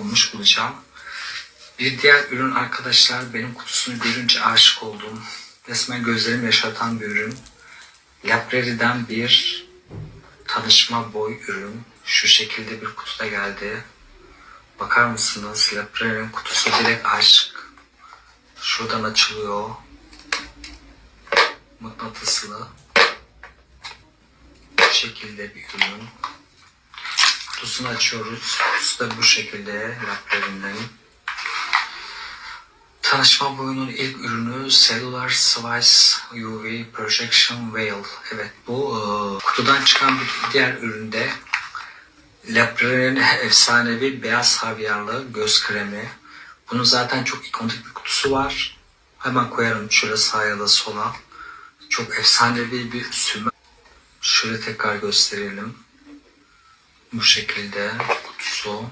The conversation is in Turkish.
yapılmış bulacağım. Bir diğer ürün arkadaşlar benim kutusunu görünce aşık oldum. Resmen gözlerimi yaşatan bir ürün. Library'den bir tanışma boy ürün. Şu şekilde bir kutuda geldi. Bakar mısınız? Library'nin kutusu direkt aşk. Şuradan açılıyor. Mıknatıslı. Bu şekilde bir ürün. Kutusunu açıyoruz. Kutusu da bu şekilde Library'nin. Tanışma boyunun ilk ürünü Cellular Slice UV Projection Veil. Evet bu e, kutudan çıkan bir diğer üründe Leprer'in efsanevi beyaz havyarlı göz kremi. Bunun zaten çok ikonik bir kutusu var. Hemen koyarım şöyle sağa ya da sola. Çok efsanevi bir sümer. Şöyle tekrar gösterelim. Bu şekilde kutusu.